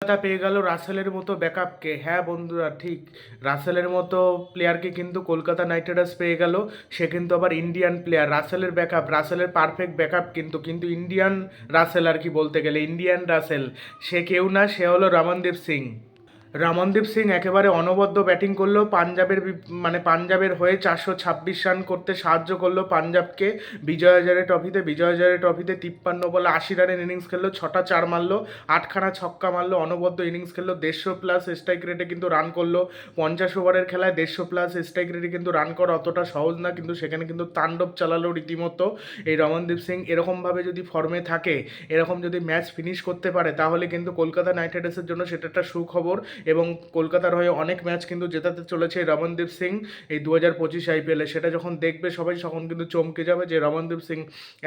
কলকাতা পেয়ে গেল রাসেলের মতো ব্যাকআপকে। হ্যাঁ বন্ধুরা, ঠিক। রাসেলের মতো প্লেয়ারকে কিন্তু কলকাতা নাইট রাইডার্স পেয়ে গেল। সে কিন্তু আবার ইন্ডিয়ান প্লেয়ার রাসেলের ব্যাকআপ, রাসেলের পারফেক্ট ব্যাকআপ কিন্তু কিন্তু ইন্ডিয়ান রাসেল আর কি বলতে গেলে ইন্ডিয়ান রাসেল। সে কেউ না, সে হলো রমনদীপ সিং। রমনদীপ সিং একেবারে অনবদ্য ব্যাটিং করল পাঞ্জাবের মানে পাঞ্জাবের হয়ে চারশো ছাব্বিশ রান করতে সাহায্য করল পাঞ্জাবকে। বিজয় হাজারে ট্রফিতে, বিজয় হাজারে ট্রফিতে তিপ্পান্ন বলে আশি রানের ইনিংস খেললো, ছটা চার মারলো, আটখানা ছক্কা মারলো, অনবদ্য ইনিংস খেললো, দেড়শো প্লাস স্ট্রাইক রেটে কিন্তু রান করল। পঞ্চাশ ওভারের খেলায় দেড়শো প্লাস স্ট্রাইক রেটে কিন্তু রান করা অতটা সহজ না, কিন্তু সেখানে কিন্তু তাণ্ডব চালালো রীতিমতো। এই রমনদীপ সিং এরকমভাবে যদি ফর্মে থাকে, এরকম যদি ম্যাচ ফিনিশ করতে পারে, তাহলে কিন্তু কলকাতা নাইট রাইডার্সের জন্য সেটা একটা সুখবর। এবং কলকাতার হয়ে অনেক ম্যাচ কিন্তু জেতাতে চলেছে রমনদীপ সিং এই দু হাজার পঁচিশ আইপিএলে সেটা যখন দেখবে সবাই, তখন কিন্তু চমকে যাবে যে রমনদীপ সিং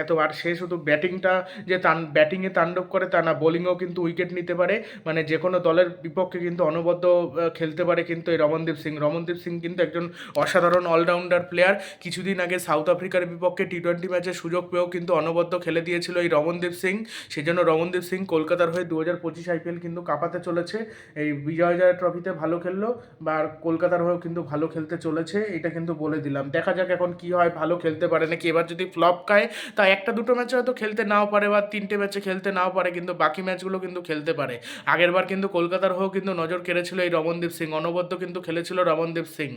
এত, আর সে শুধু ব্যাটিংটা যে তান ব্যাটিংয়ে তাণ্ডব করে তা না বোলিংয়েও কিন্তু উইকেট নিতে পারে। মানে যে কোনো দলের বিপক্ষে কিন্তু অনবদ্য খেলতে পারে কিন্তু এই রমনদীপ সিং। রমনদীপ সিং কিন্তু একজন অসাধারণ অলরাউন্ডার প্লেয়ার কিছুদিন আগে সাউথ আফ্রিকার বিপক্ষে টি টোয়েন্টি ম্যাচের সুযোগ পেয়েও কিন্তু অনবদ্য খেলে দিয়েছিল এই রমনদীপ সিং। সেজন্য রমনদীপ সিং কলকাতার হয়ে দু হাজার পঁচিশ আইপিএল কিন্তু কাঁপাতে চলেছে। এই বিজয় জয় ট্রফিতে ভালো খেললো বা কলকাতার হয়েও কিন্তু ভালো খেলতে চলেছে, এটা কিন্তু বলে দিলাম। দেখা যাক এখন কি হয়, ভালো খেলতে পারে নাকি? এবার যদি ফ্লপ খায়, তা একটা দুটো ম্যাচে হয়তো খেলতে নাও পারে বা তিনটে ম্যাচে খেলতে নাও পারে, কিন্তু বাকি ম্যাচগুলো কিন্তু খেলতে পারে। আগেরবার কিন্তু কলকাতার হয়েও কিন্তু নজর কেড়েছিল এই রমনদীপ সিং, অনবদ্য কিন্তু খেলেছিল রমনদীপ সিং।